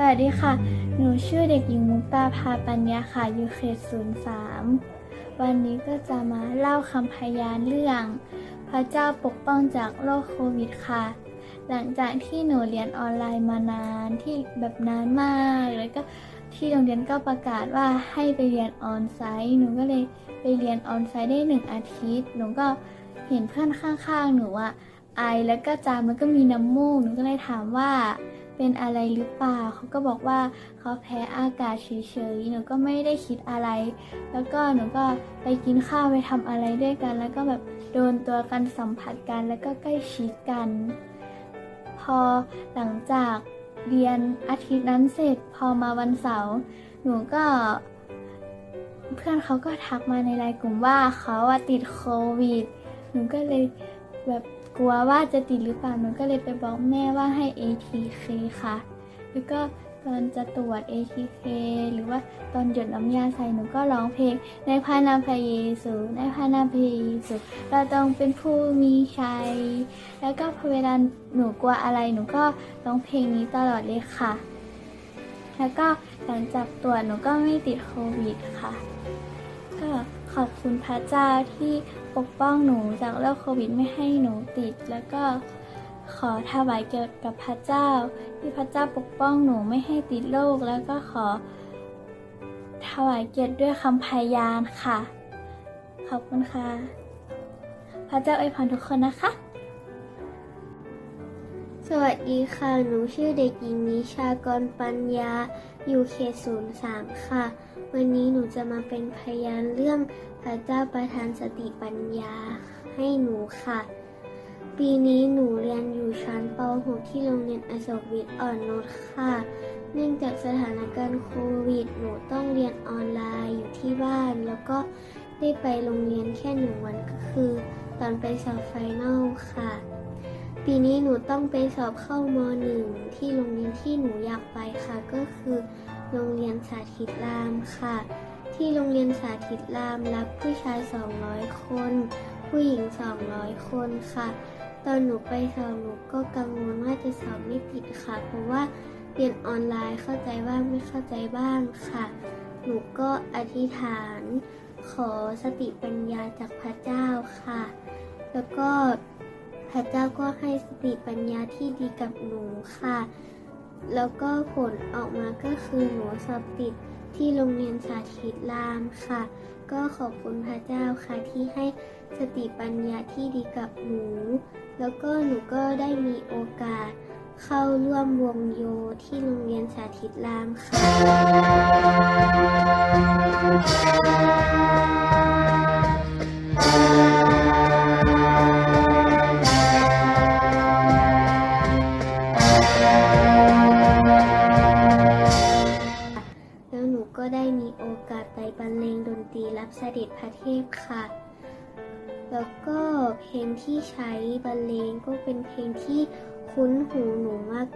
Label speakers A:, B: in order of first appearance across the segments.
A: สวัสดีค่ะ หนูชื่อเด็กหญิงมุกตาพาปัญญาค่ะ อยู่เขต03วันนี้ก็จะมาเล่าคำพยานเรื่อง พระเจ้าปกป้องจากโรคโควิดค่ะ หลังจากที่หนูเรียนออนไลน์มานานที่แบบนานมาก แล้วก็ที่โรงเรียนก็ประกาศว่าให้ไปเรียนออนไซต์ หนูก็เลยไปเรียนออนไซต์ได้หนึ่งอาทิตย์ หนูก็เห็นเพื่อนข้างๆ หนูอะไอแล้วก็จามแล้วก็มีน้ำมูก หนูก็เลยถามว่า เป็นอะไรหรือเปล่าเขาก็บอกว่าเขาแพ้อากาศเฉยๆหนูก็ไม่ได้คิดอะไร แล้วก็หนูก็ไปกินข้าวไปทำอะไรด้วยกัน แล้วก็แบบโดนตัวกันสัมผัสกันแล้วก็ใกล้ชิดกัน พอหลังจากเรียนอาทิตย์นั้นเสร็จพอมาวันเสาร์หนูก็ เพื่อนเขาก็ทักมาในไลน์กลุ่มว่าเขาติดโควิดหนูก็เลย แบบกลัวว่าจะติดหรือเปล่าหนูก็เลยไปบอกแม่ว่าให้ ATK ค่ะ แล้วก็ตอนจะตรวจ ATK หรือว่าตอนหยดน้ำยาใส่หนูก็ร้องเพลง ในพระนามพระเยซูในพระนามพระเยซูเราต้องเป็นผู้มีชัย แล้วก็พอเวลาหนูกลัวอะไรหนูก็ร้องเพลงนี้ตลอดเลยค่ะ แล้วก็หลังจากตรวจหนูก็ไม่ติดโควิดค่ะ ก็ขอบคุณพระเจ้าที่ ปกป้องหนูจากโรคโควิดไม่ให้หนูติด แล้วก็ขอถวายเกียรติกับพระเจ้า ที่พระเจ้าปกป้องหนูไม่ให้ติดโรคแล้วก็ขอ ถวายเกียรติด้วยคำพยานค่ะ ขอบคุณค่ะ พระเจ้าอวยพรทุกคนนะคะ
B: สวัสดีค่ะ หนูชื่อเด็กหญิงนิชากรปัญญา อยู่เขตศูนย์สามค่ะ วันนี้หนูจะมาเป็นพยานเรื่องพระเจ้าประทานสติปัญญาให้หนูค่ะ ปีนี้หนูเรียนอยู่ชั้นป .6 ที่โรงเรียนอโศกวิทย์อ่อนนุชค่ะ เนื่องจากสถานการณ์โควิด หนูต้องเรียนออนไลน์อยู่ที่บ้าน แล้วก็ได้ไปโรงเรียนแค่หนึ่งวันก็คือ ตอนไปสอบไฟนอลค่ะ ปีนี้หนูต้องไปสอบเข้ามหนึ่งที่โรงเรียนที่หนูอยากไปค่ะ ก็คือโรงเรียนสาธิตรามค่ะ ที่โรงเรียนสาธิตรามรับผู้ชาย 200 คน ผู้หญิง 200 คนค่ะ ตอนหนูไปสอบหนูก็กังวลว่าจะสอบไม่ติดค่ะ เพราะว่าเรียนออนไลน์เข้าใจบ้างไม่เข้าใจบ้างค่ะ หนูก็อธิษฐานขอสติปัญญาจากพระเจ้าค่ะ แล้วก็ พระเจ้าก็ให้สติปัญญาที่ดีกับหนูค่ะ แล้วก็ผลออกมาก็คือหนูสอบติดที่โรงเรียนสาธิตรามค่ะ ก็ขอบคุณพระเจ้าค่ะที่ให้สติปัญญาที่ดีกับหนู แล้วก็หนูก็ได้มีโอกาสเข้าร่วมวงโยที่โรงเรียนสาธิตรามค่ะ ดนตรีรับเสด็จพระเทพค่ะ แล้วก็เพลงที่ใช้บรรเลงก็เป็นเพลงที่คุ้นหูหนู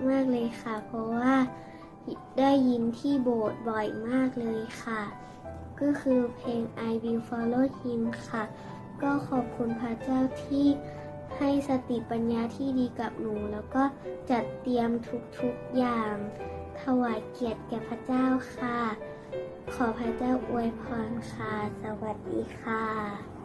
B: มากๆเลยค่ะ เพราะว่าได้ยินที่โบสถ์บ่อยมากเลยค่ะ ก็คือเพลง I Will Follow Him ค่ะ ก็ขอบคุณพระเจ้าที่ให้สติปัญญาที่ดีกับหนู แล้วก็จัดเตรียมทุกๆอย่าง ถวายเกียรติแก่พระเจ้าค่ะ ขอพระเจ้าอวยพรค่ะ สวัสดีค่ะ